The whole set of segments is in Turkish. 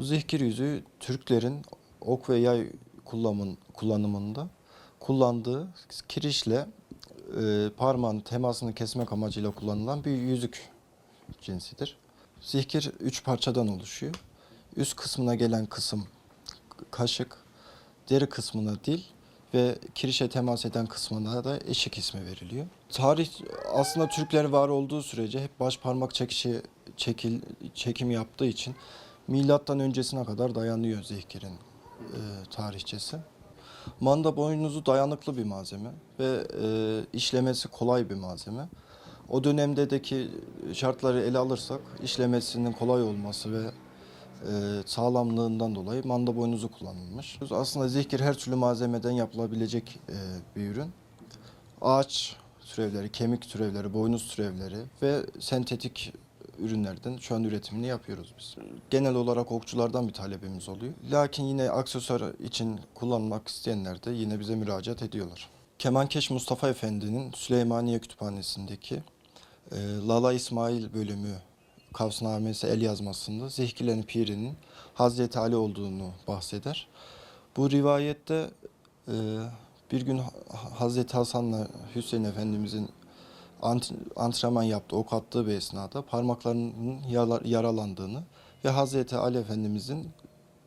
Bu zihkir yüzüğü Türklerin ok ve yay kullanımın, kullanımında kullandığı kirişle e, parmağın temasını kesmek amacıyla kullanılan bir yüzük cinsidir. Zihkir üç parçadan oluşuyor. Üst kısmına gelen kısım kaşık, deri kısmına dil ve kirişe temas eden kısmına da eşik ismi veriliyor. Tarih aslında Türkler var olduğu sürece hep baş parmak çekişi çekil, çekim yaptığı için milattan öncesine kadar dayanıyor zihkirin e, tarihçesi. Manda boynuzu dayanıklı bir malzeme ve e, işlemesi kolay bir malzeme. O dönemdeki şartları ele alırsak işlemesinin kolay olması ve e, sağlamlığından dolayı manda boynuzu kullanılmış. Aslında zihkir her türlü malzemeden yapılabilecek e, bir ürün. Ağaç türevleri, kemik türevleri, boynuz türevleri ve sentetik ürünlerden şu üretimini yapıyoruz biz. Genel olarak okçulardan bir talebimiz oluyor. Lakin yine aksesuar için kullanmak isteyenler de yine bize müracaat ediyorlar. Kemankeş Mustafa Efendi'nin Süleymaniye Kütüphanesi'ndeki e, Lala İsmail bölümü Kavsnamesi el yazmasında Zihkilerin pirinin Hazreti Ali olduğunu bahseder. Bu rivayette e, bir gün Ha- Hazreti Hasan'la Hüseyin Efendimizin antrenman yaptığı, ok attığı bir esnada parmaklarının yaralandığını ve Hazreti Ali Efendimizin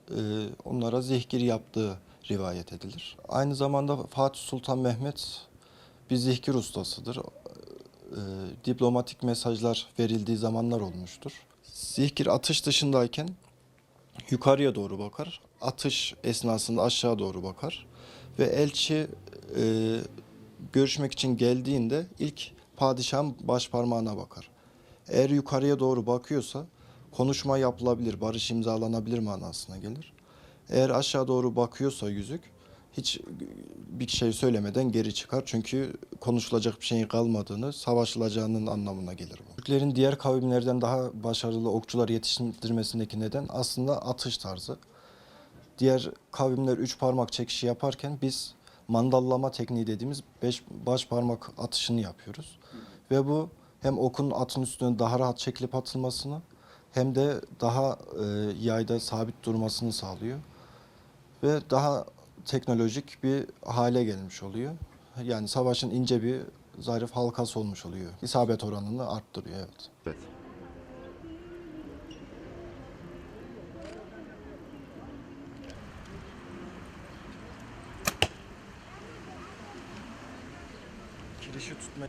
e, onlara zihgir yaptığı rivayet edilir. Aynı zamanda Fatih Sultan Mehmet bir zihkir ustasıdır. E, diplomatik mesajlar verildiği zamanlar olmuştur. Zihkir atış dışındayken yukarıya doğru bakar. Atış esnasında aşağı doğru bakar. Ve elçi e, görüşmek için geldiğinde ilk padişahın baş parmağına bakar. Eğer yukarıya doğru bakıyorsa konuşma yapılabilir, barış imzalanabilir manasına gelir. Eğer aşağı doğru bakıyorsa yüzük hiç bir şey söylemeden geri çıkar. Çünkü konuşulacak bir şeyin kalmadığını, savaşılacağının anlamına gelir bu. Türklerin diğer kavimlerden daha başarılı okçular yetiştirmesindeki neden aslında atış tarzı. Diğer kavimler üç parmak çekişi yaparken biz mandallama tekniği dediğimiz beş baş parmak atışını yapıyoruz. Ve bu hem okun atın üstüne daha rahat çekilip atılmasını hem de daha e, yayda sabit durmasını sağlıyor. Ve daha teknolojik bir hale gelmiş oluyor. Yani savaşın ince bir zarif halkası olmuş oluyor. İsabet oranını arttırıyor evet. Evet. Kirişi tutma